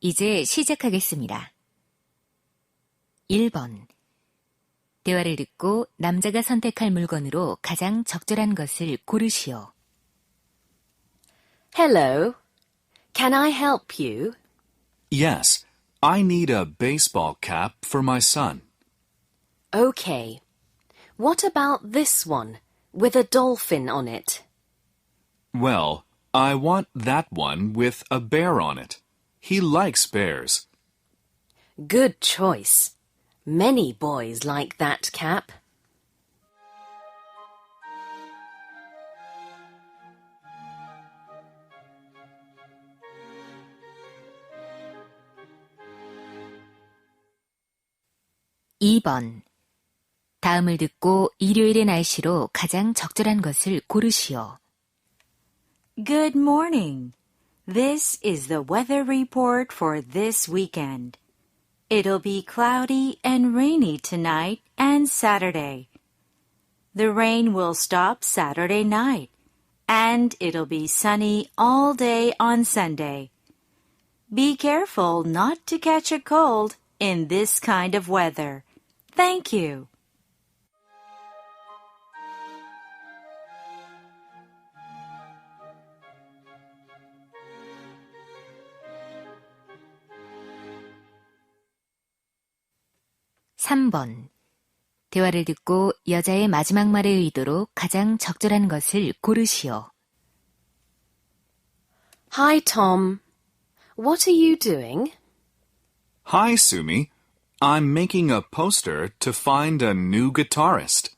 이제 시작하겠습니다. 1번. 대화를 듣고 남자가 선택할 물건으로 가장 적절한 것을 고르시오. Hello. Can I help you? Yes, I need a baseball cap for my son. Okay. What about this one with a dolphin on it? Well, I want that one with a bear on it. He likes bears. Good choice. Many boys like that cap. 이 번 다음을 듣고 일요일의 날씨로 가장 적절한 것을 고르시오. Good morning. This is the weather report for this weekend. It'll be cloudy and rainy tonight and Saturday. The rain will stop Saturday night, and it'll be sunny all day on Sunday. Be careful not to catch a cold in this kind of weather. Thank you. 삼번 대화를 듣고 여자의 마지막 말의 의도로 가장 적절한 것을 고르시오. Hi, Tom. What are you doing? Hi, Sumi. I'm making a poster to find a new guitarist.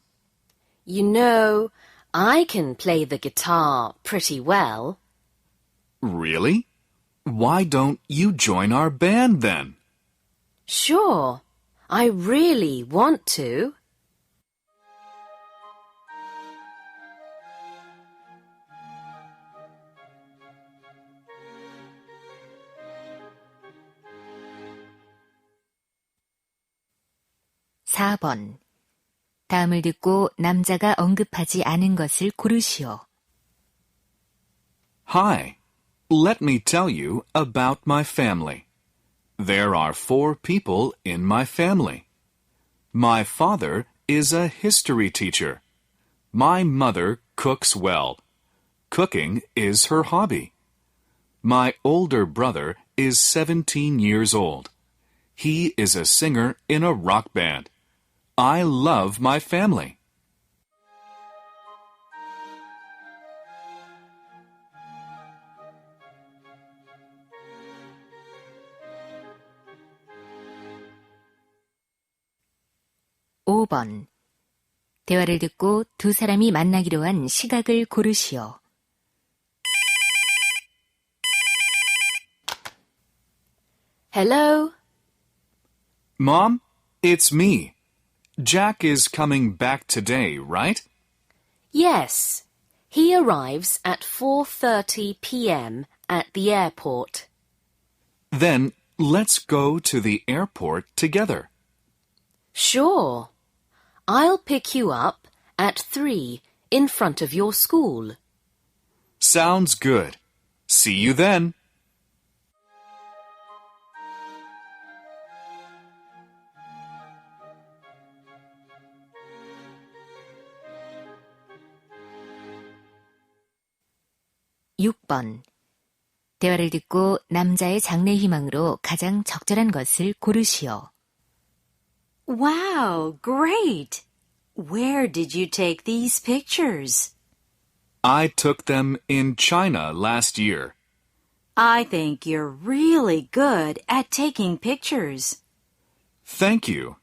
You know, I can play the guitar pretty well. Really? Why don't you join our band then? Sure. I really want to. 사 번 다음을 듣고 남자가 언급하지 않은 것을 고르시오. Hi. Let me tell you about my family. There are four people in my family. My father is a history teacher. My mother cooks well. Cooking is her hobby. My older brother is 17 years old. He is a singer in a rock band. I love my family. 오 번 대화를 듣고 두 사람이 만나기로 한 시각을 고르시오. Hello? Mom, it's me. Jack is coming back today, right? Yes. He arrives at 4:30 p.m. at the airport. Then let's go to the airport together. Sure. I'll pick you up at 3 in front of your school. Sounds good. See you then. 육 번 대화를 듣고 남자의 장래 희망으로 가장 적절한 것을 고르시오. Wow, great. Where did you take these pictures? I took them in China last year. I think you're really good at taking pictures. Thank you.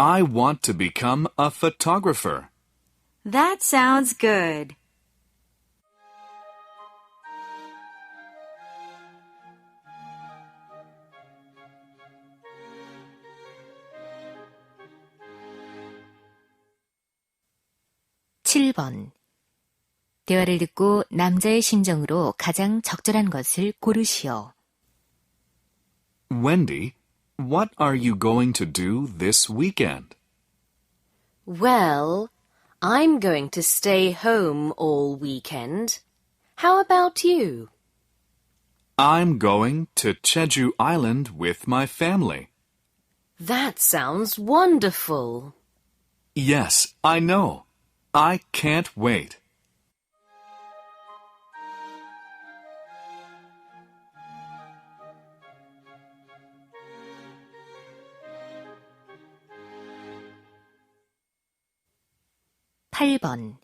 I want to become a photographer. That sounds good. 칠 번 대화를 듣고 남자의 심정으로 가장 적절한 것을 고르시오. Wendy, what are you going to do this weekend? Well, I'm going to stay home all weekend. How about you? I'm going to Jeju Island with my family. That sounds wonderful. Yes, I know. I can't wait. 팔번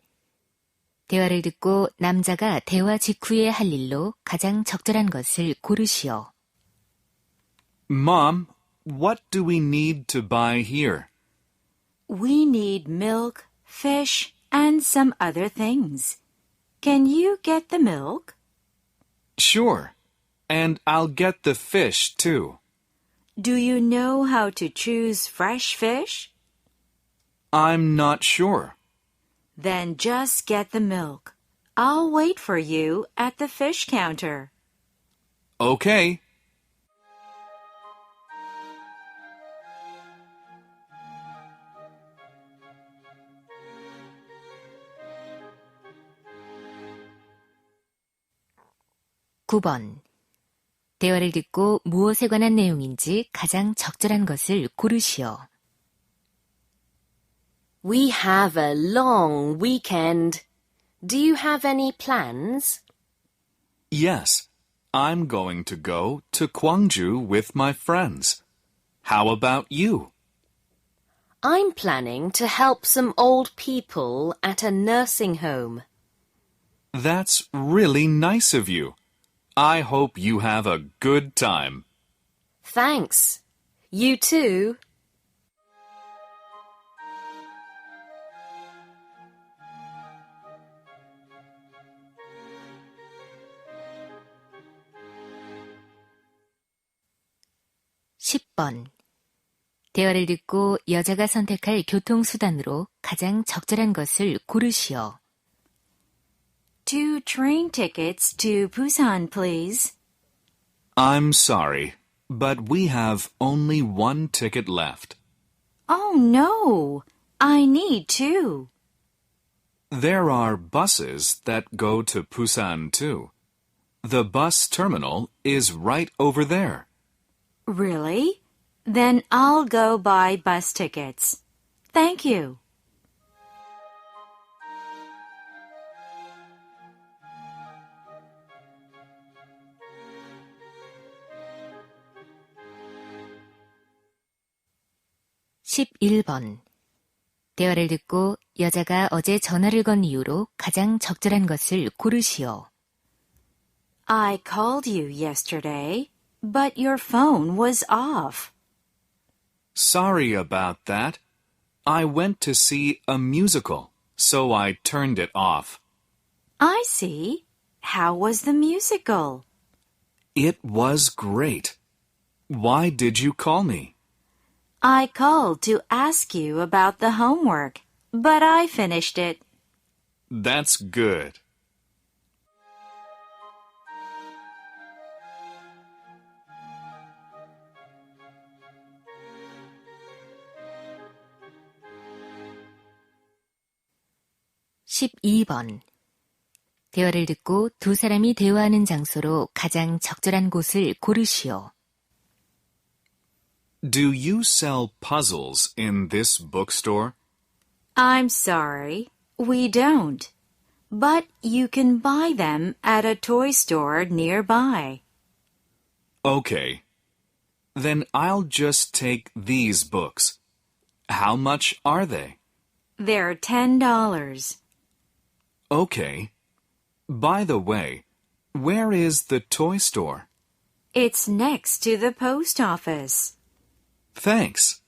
대화를 듣고 남자가 대화 직후에 할 일로 가장 적절한 것을 고르시오. Mom, what do we need to buy here? We need milk, fish, and some other things. Can you get the milk? Sure. And I'll get the fish too. Do you know how to choose fresh fish? I'm not sure. Then just get the milk. I'll wait for you at the fish counter. Okay. 구 번 대화를 듣고 무엇에 관한 내용인지 가장 적절한 것을 고르시오. We have a long weekend. Do you have any plans? Yes, I'm going to go to Gwangju with my friends. How about you? I'm planning to help some old people at a nursing home. That's really nice of you. I hope you have a good time. Thanks. You too. 십번 대화를 듣고 여자가 선택할 교통수단으로 가장 적절한 것을 고르시오. Train tickets to Busan, please. I'm sorry, but we have only one ticket left. Oh no, I need two. There are buses that go to Busan too. The bus terminal is right over there. Really? Then I'll go buy bus tickets. Thank you. 십일 번 대화를 듣고 여자가 어제 전화를 건 이유로 가장 적절한 것을 고르시오. I called you yesterday, but your phone was off. Sorry about that. I went to see a musical, so I turned it off. I see. How was the musical? It was great. Why did you call me? I called to ask you about the homework, but I finished it. That's good. 십이 번 대화를 듣고 두 사람이 대화하는 장소로 가장 적절한 곳을 고르시오. Do you sell puzzles in this bookstore? I'm sorry, we don't. But you can buy them at a toy store nearby. Okay. Then I'll just take these books. How much are they? They're ten dollars. Okay. By the way, where is the toy store? It's next to the post office. Thanks.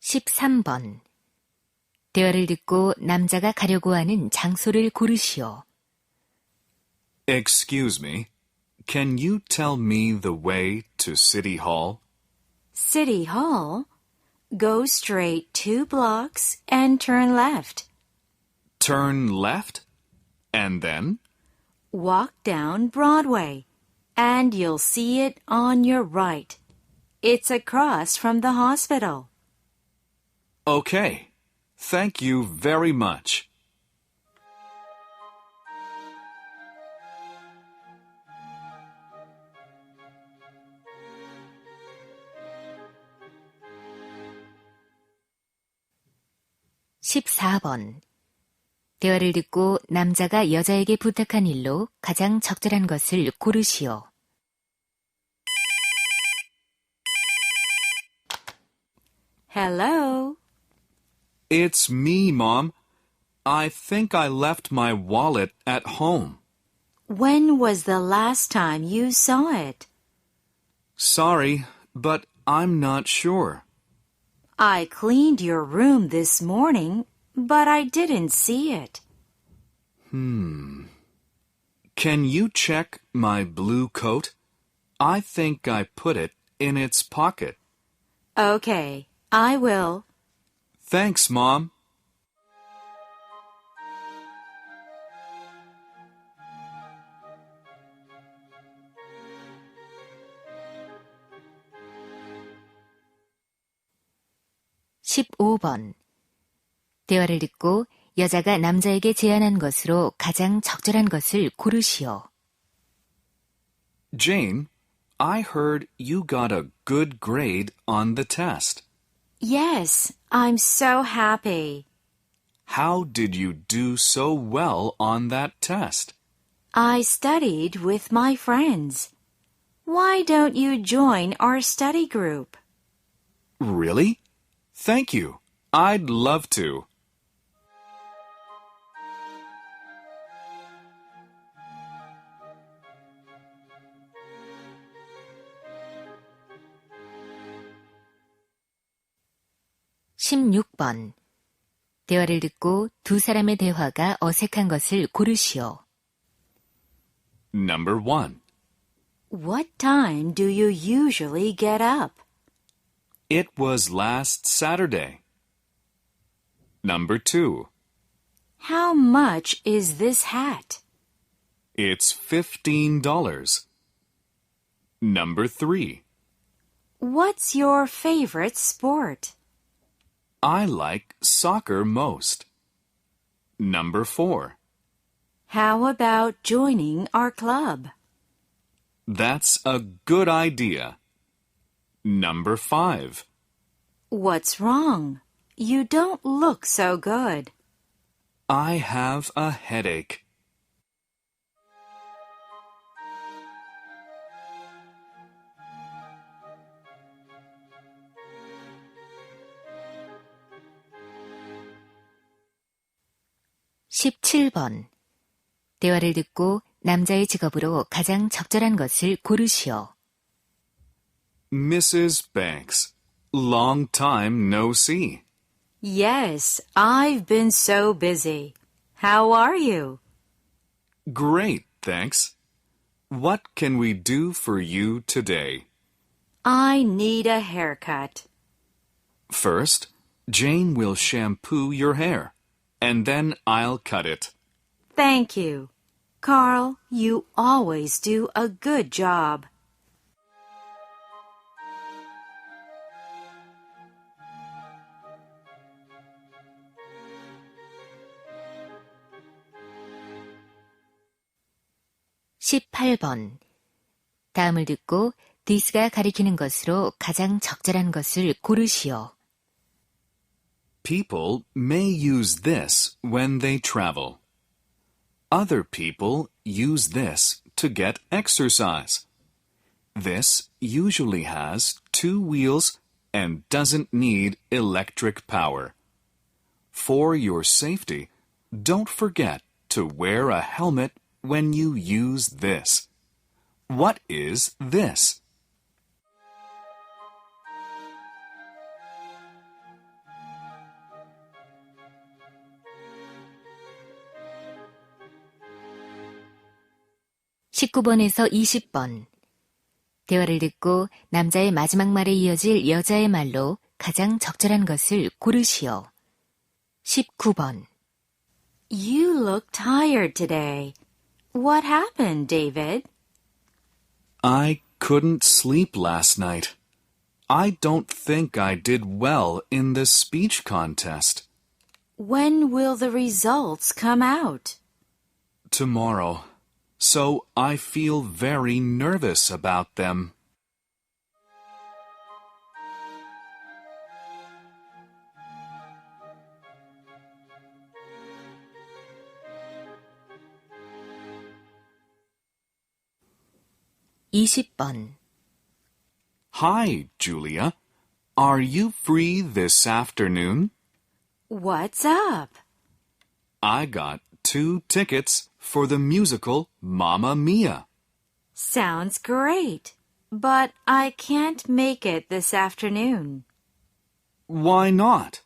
십삼 번 대화를 듣고 남자가 가려고 하는 장소를 고르시오. Excuse me. Can you tell me the way to City Hall? City Hall. Go straight two blocks and turn left. Turn left? And then? Walk down Broadway, and you'll see it on your right. It's across from the hospital. Okay. Thank you very much. 십사 번 대화를 듣고 남자가 여자에게 부탁한 일로 가장 적절한 것을 고르시오. Hello. It's me, Mom. I think I left my wallet at home. When was the last time you saw it? Sorry, but I'm not sure. I cleaned your room this morning, but I didn't see it. Hmm. Can you check my blue coat? I think I put it in its pocket. Okay, I will. Thanks, Mom. 십오 번 대화를 듣고 여자가 남자에게 제안한 것으로 가장 적절한 것을 고르시오. Jane, I heard you got a good grade on the test. Yes, I'm so happy. How did you do so well on that test? I studied with my friends. Why don't you join our study group? Really? Thank you. I'd love to. 십육 번 대화를 듣고 두 사람의 대화가 어색한 것을 고르시오. Number one. What time do you usually get up? It was last Saturday. Number two. How much is this hat? It's fifteen dollars. Number three. What's your favorite sport? I like soccer most. Number four. How about joining our club? That's a good idea. Number five. What's wrong? You don't look so good. I have a headache. 십칠 번 대화를 듣고 남자의 직업으로 가장 적절한 것을 고르시오. Mrs. Banks, long time no see. Yes, I've been so busy. How are you? Great, thanks. What can we do for you today? I need a haircut. First, Jane will shampoo your hair, and then I'll cut it. Thank you. Carl, you always do a good job. 십팔 번 다음을 듣고 this가 가리키는 것으로 가장 적절한 것을 고르시오. People may use this when they travel. Other people use this to get exercise. This usually has two wheels and doesn't need electric power. For your safety, don't forget to wear a helmet when you use this. What is this? 십구 번에서 이십 번 대화를 듣고 남자의 마지막 말에 이어질 여자의 말로 가장 적절한 것을 고르시오. 십구 번 You look tired today. What happened, David? I couldn't sleep last night. I don't think I did well in the speech contest. When will the results come out? Tomorrow. So I feel very nervous about them. 20번 Hi, Julia. Are you free this afternoon? What's up? I got two tickets for the musical Mamma Mia. Sounds great, but I can't make it this afternoon. Why not?